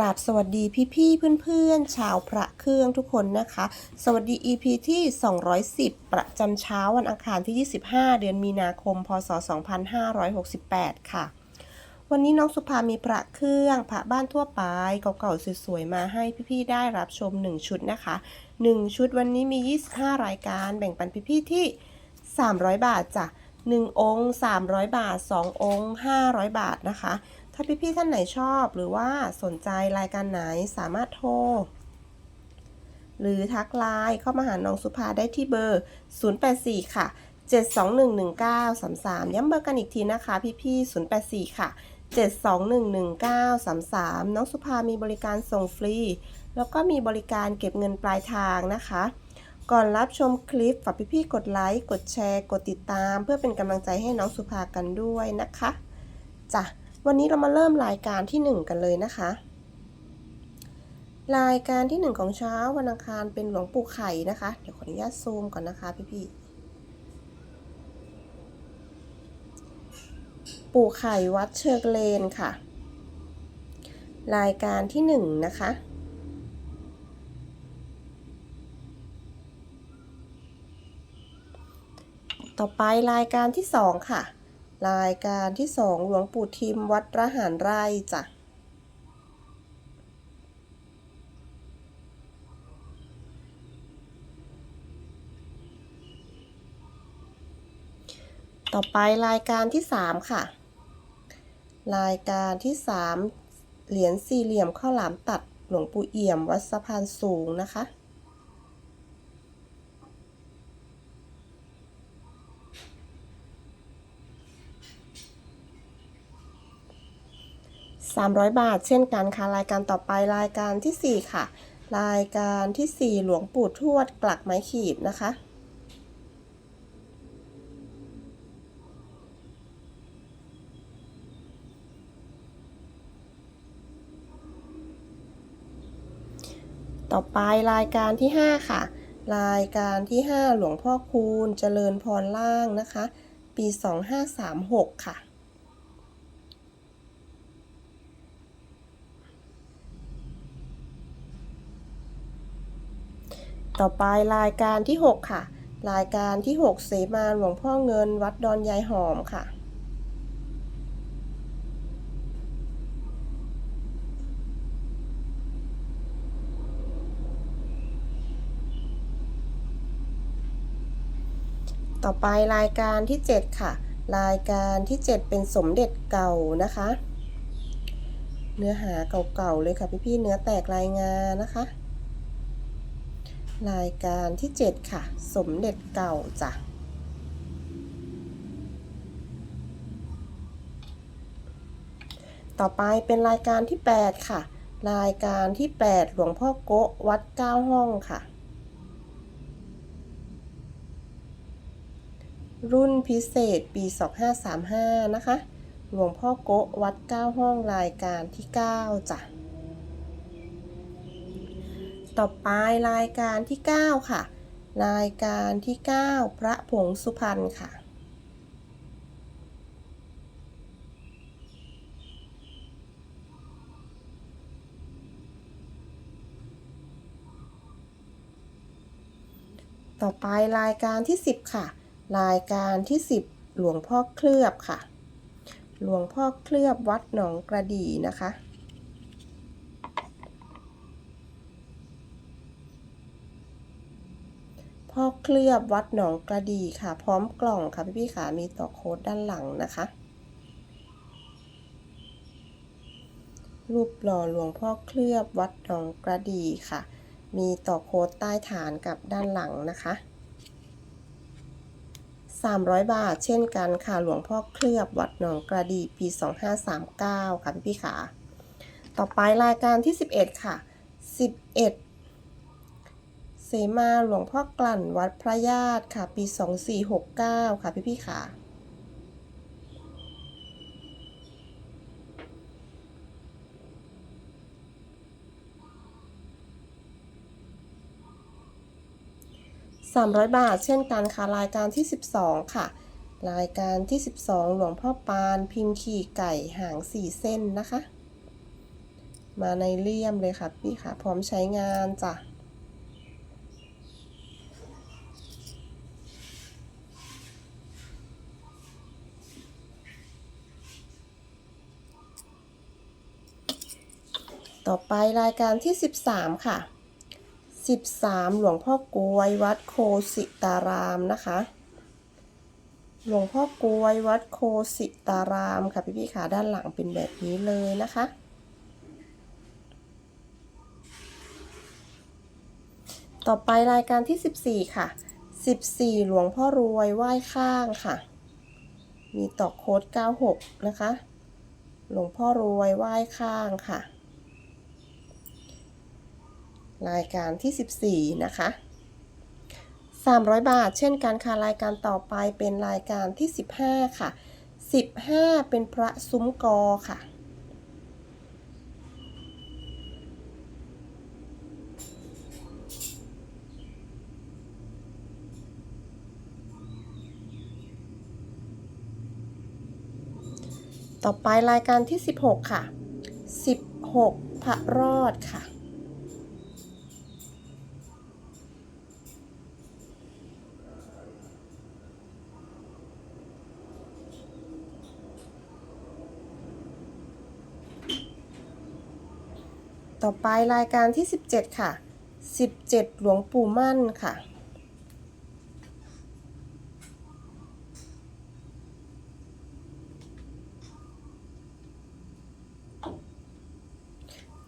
กราบสวัสดีพี่ๆเพื่อนๆ ชาวพระเครื่องทุกคนนะคะ สวัสดี EP ที่ 210 ประจำเช้าวันอังคารที่ 25 เดือนมีนาคม พศ 2568 ค่ะ วันนี้น้องสุภามีพระเครื่องพระบ้านทั่วไปเก่าๆสวยๆมาให้พี่ๆได้รับชม 1 ชุดนะคะ 1 ชุดวันนี้มี 25 รายการแบ่งปันพี่ๆที่ 300 บาทจ้ะ1องค์ 300 บาท 2 องค์ 500 บาทนะคะ ถ้าพี่ๆท่านไหนชอบหรือว่าสนใจรายการไหนสามารถโทร หรือทักไลน์เข้ามาหาน้องสุภาได้ที่เบอร์ 084 ค่ะ 7211933 ย้ำเบอร์กันอีกทีนะคะ พี่ๆ084 ค่ะ 7211933 น้องสุภามีบริการส่งฟรี แล้วก็มีบริการเก็บเงินปลายทางนะคะ ก่อนรับชมคลิปฝากพี่ๆกดไลค์ กดแชร์ กดติดตาม เพื่อเป็นกำลังใจให้น้องสุภากันด้วยนะคะจ้ะ วันนี้เรามาเริ่มรายการที่ 1 กันเลยนะคะ รายการที่ 1 ของเช้าวันอังคารเป็นหลวงปู่ไข่นะคะ เดี๋ยวขออนุญาตซูมก่อนนะคะพี่ๆปู่ไข่วัดเชิงเลนค่ะ รายการที่ 1 นะคะต่อไปรายการที่ 2 ค่ะ รายการที่สองหลวงปู่ทิมวัดระหารไร่จ้ะต่อไปรายการที่ 3 ค่ะ รายการที่ 3 เหรียญสี่เหลี่ยมข้าวหลามตัดหลวงปู่เอี่ยม วัดสะพานสูงนะคะ 300 บาท เช่นกันค่ะ รายการต่อไปรายการที่ 4 ค่ะ รายการที่ 4 หลวงปู่ทวดกลักไม้ขีดนะคะต่อไปรายการที่ 5 ค่ะ รายการที่ 5 หลวงพ่อคูณเจริญพรล่างนะคะ ปี 2536 ค่ะ ต่อไปรายการที่ 6 ค่ะ รายการที่ 6 เสมาหลวงพ่อเงิน วัดดอนยายหอมค่ะ ต่อไปรายการที่ 7 ค่ะ รายการที่ 7 เป็นสมเด็จเก่านะคะ เนื้อหาเก่าๆเลยค่ะพี่ๆเนื้อแตกรายงานนะคะ รายการที่ 7 ค่ะ สมเด็จเก่าจ้ะต่อไปเป็นรายการที่ 8 ค่ะ รายการที่ 8 หลวงพ่อโกะวัดเก้าห้องค่ะ รุ่นพิเศษปี 2535 นะคะ หลวงพ่อโกะวัดเก้าห้องรายการที่ 9 จ้ะ ต่อไปรายการที่ 9 ค่ะ รายการที่ 9 พระผงสุพรรณค่ะ ต่อไปรายการที่ 10 ค่ะ รายการที่ 10 หลวงพ่อเคลือบค่ะ หลวงพ่อเคลือบวัดหนองกระดีนะคะ พ่อ เคลือบวัดหนองกระดีค่ะ พร้อมกล่องค่ะ พี่ๆค่ะมีต่อโค้ดด้านหลังนะคะ รูปหล่อหลวงพ่อเคลือบวัดหนองกระดีค่ะ มีต่อโค้ดใต้ฐานกับด้านหลังนะคะ 300 บาทเช่นกันค่ะหลวงพ่อเคลือบวัดหนองกระดีปี 2539 ค่ะพี่ๆค่ะต่อไปรายการที่ 11 ค่ะ 11 เสมาหลวงพ่อกลั่นวัดพระญาติค่ะ ปี 2469 ค่ะพี่ๆค่ะ 300 บาทเช่นกันค่ะ รายการที่ 12 ค่ะ รายการที่ 12 หลวงพ่อปานพิมพ์ขี่ไก่หาง 4 เส้นนะคะ มาในเลี่ยมเลยค่ะพี่ค่ะ พร้อมใช้งานจ้ะ ต่อไปรายการที่ 13 ค่ะ 13 หลวงพ่อกวย วัดโคสิตารามนะคะ หลวงพ่อกวย วัดโคสิตารามค่ะพี่พี่ๆค่ะด้านหลังเป็นแบบนี้เลยนะคะต่อไปรายการที่ 14 ค่ะ 14 หลวงพ่อรวยไหว้ข้างค่ะ มีต่อโค้ด 96 นะคะ หลวงพ่อรวยไหว้ข้างค่ะ รายการที่ 14 นะคะ 300 บาท เช่นกันค่ะ รายการต่อไปเป็นรายการที่ 15 ค่ะ 15 เป็นพระซุ้มกอค่ะ ต่อไปรายการที่ 16 ค่ะ 16 พระรอดค่ะ ต่อไปรายการที่ 17 ค่ะ 17 หลวงปู่มั่นค่ะ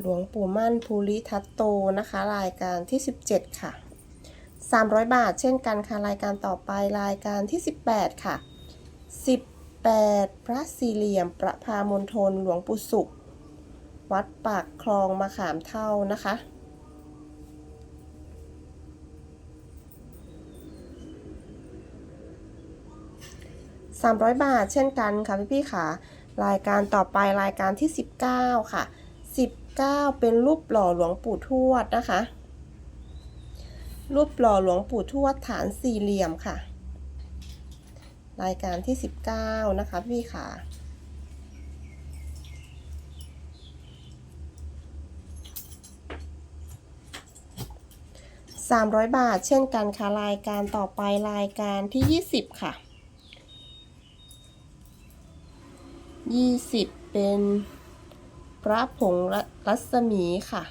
หลวงปู่มั่นภูริทัตโตนะคะ รายการที่ 17 ค่ะ 300 บาทเช่นกันค่ะ รายการต่อไปรายการที่ 18 ค่ะ 18 พระสี่เหลี่ยม ประพามณฑลหลวงปู่สุข วัดปากคลองมะขามเท่านะคะ 300 บาทเช่นกันค่ะพี่พี่ค่ะ รายการต่อไปรายการที่ 19 ค่ะ 19 เป็นรูปหล่อหลวงปู่ทวดนะคะ รูปหล่อหลวงปู่ทวดฐานสี่เหลี่ยมค่ะ รายการที่ 19 นะคะพี่ค่ะ 300 บาท เช่นกันค่ะรายการต่อไปรายการที่ 20 ค่ะ 20 เป็นพระผงรัศมีค่ะ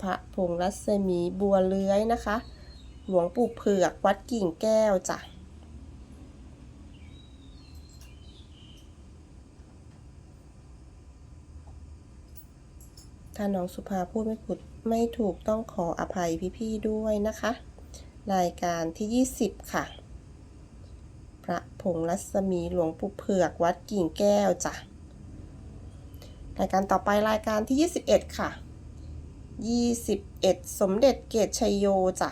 พระผงรัศมีบัวเลื้อยนะคะ หลวงปู่เผือกวัดกิ่งแก้วจ้ะถ้าน้องสุภาพูดไม่ถูก ไม่ถูกต้องขออภัยพี่ๆด้วยนะคะ รายการที่ 20 ค่ะ พระผงรัศมีหลวงปู่เผือกวัดกิ่งแก้วจ้ะรายการต่อไปรายการที่ 21 ค่ะ 21 สมเด็จเกตชัยโยจ้ะ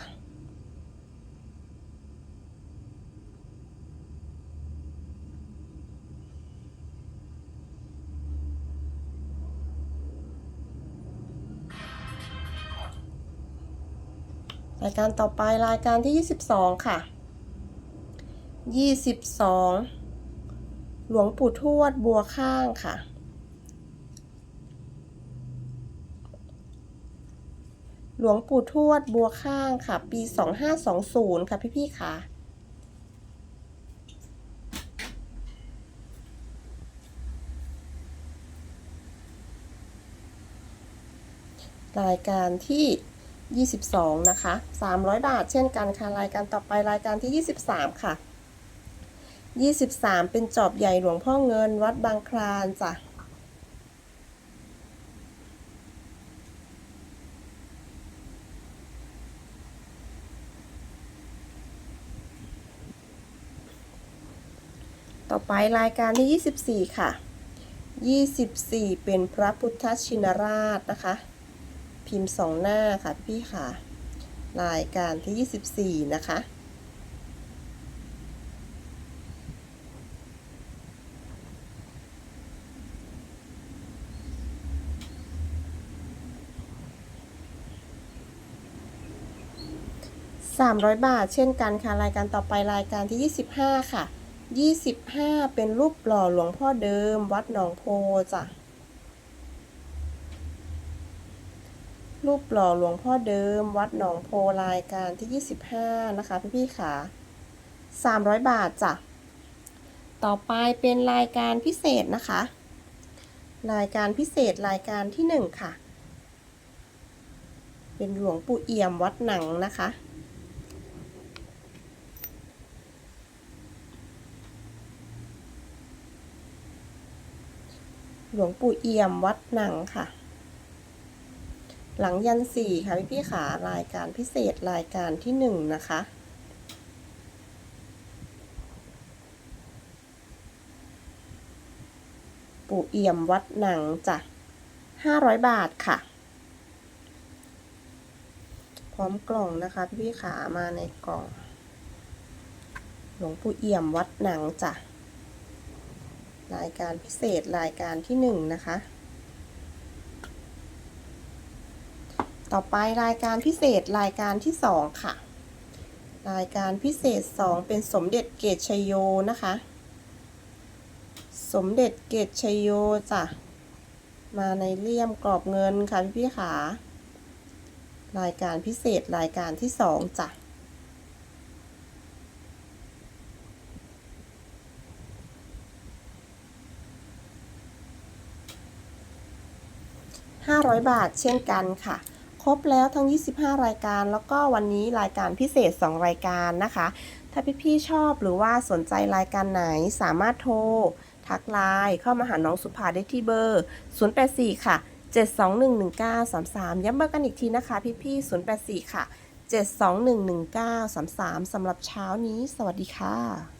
รายการต่อไปรายการที่ 22 ค่ะ 22 หลวงปู่ทวดบัวข้างค่ะ หลวงปู่ทวดบัวข้างค่ะ ปี 2520 ค่ะพี่ๆค่ะรายการที่ 22 นะคะ 300 บาทเช่นกันค่ะ รายการต่อไปรายการที่ 23 ค่ะ 23 เป็นจอบใหญ่หลวงพ่อเงินวัดบางคลานจ้ะต่อไปรายการที่ 24 ค่ะ 24 เป็นพระพุทธชินราชนะคะ พิมพ์สองหน้าค่ะพี่ค่ะ รายการที่ 24 นะคะ 300 บาทเช่นกันค่ะ รายการต่อไปรายการที่ 25 ค่ะ 25 เป็นรูปหล่อหลวงพ่อเดิม วัดหนองโพจ้ะ รูป หล่อหลวงพ่อเดิม วัดหนองโพรายการที่ 25 นะคะ พี่พี่ๆค่ะ300 บาทจ้ะ ต่อไปเป็นรายการพิเศษนะคะ รายการพิเศษรายการที่ 1 ค่ะ เป็นหลวงปู่เอี่ยมวัดหนังนะคะหลวงปู่เอี่ยมวัดหนังค่ะ หลังยันสี่ค่ะพี่พี่ขารายการพิเศษรายการที่หนึ่งนะคะ ปู่เอี่ยมวัดหนังจ้ะห้าร้อยบาทค่ะ พร้อมกล่องนะคะพี่พี่ขามาในกล่อง หลวงปู่เอี่ยมวัดหนังจ้ะรายการพิเศษรายการที่หนึ่งนะคะ ต่อไปรายการพิเศษรายการที่สองค่ะ รายการพิเศษสองเป็นสมเด็จเกตชยโยนะคะ สมเด็จเกตชยโยจ้ะมาในเลี่ยมกรอบเงินค่ะพี่พี่ขารายการพิเศษรายการที่สองจ้ะ500บาทเช่นกันค่ะ รบแล้วทั้ง 25 รายการ แล้วก็วันนี้รายการพิเศษ 2 รายการนะคะ ถ้าพี่ๆชอบหรือว่าสนใจรายการไหนสามารถโทร ทักไลน์เข้ามาหาน้องสุภาได้ที่เบอร์ 084 ค่ะ 7211933 ย้ำเบอร์กันอีกทีนะคะ พี่ๆ084 ค่ะ 7211933สำหรับเช้านี้ สวัสดีค่ะ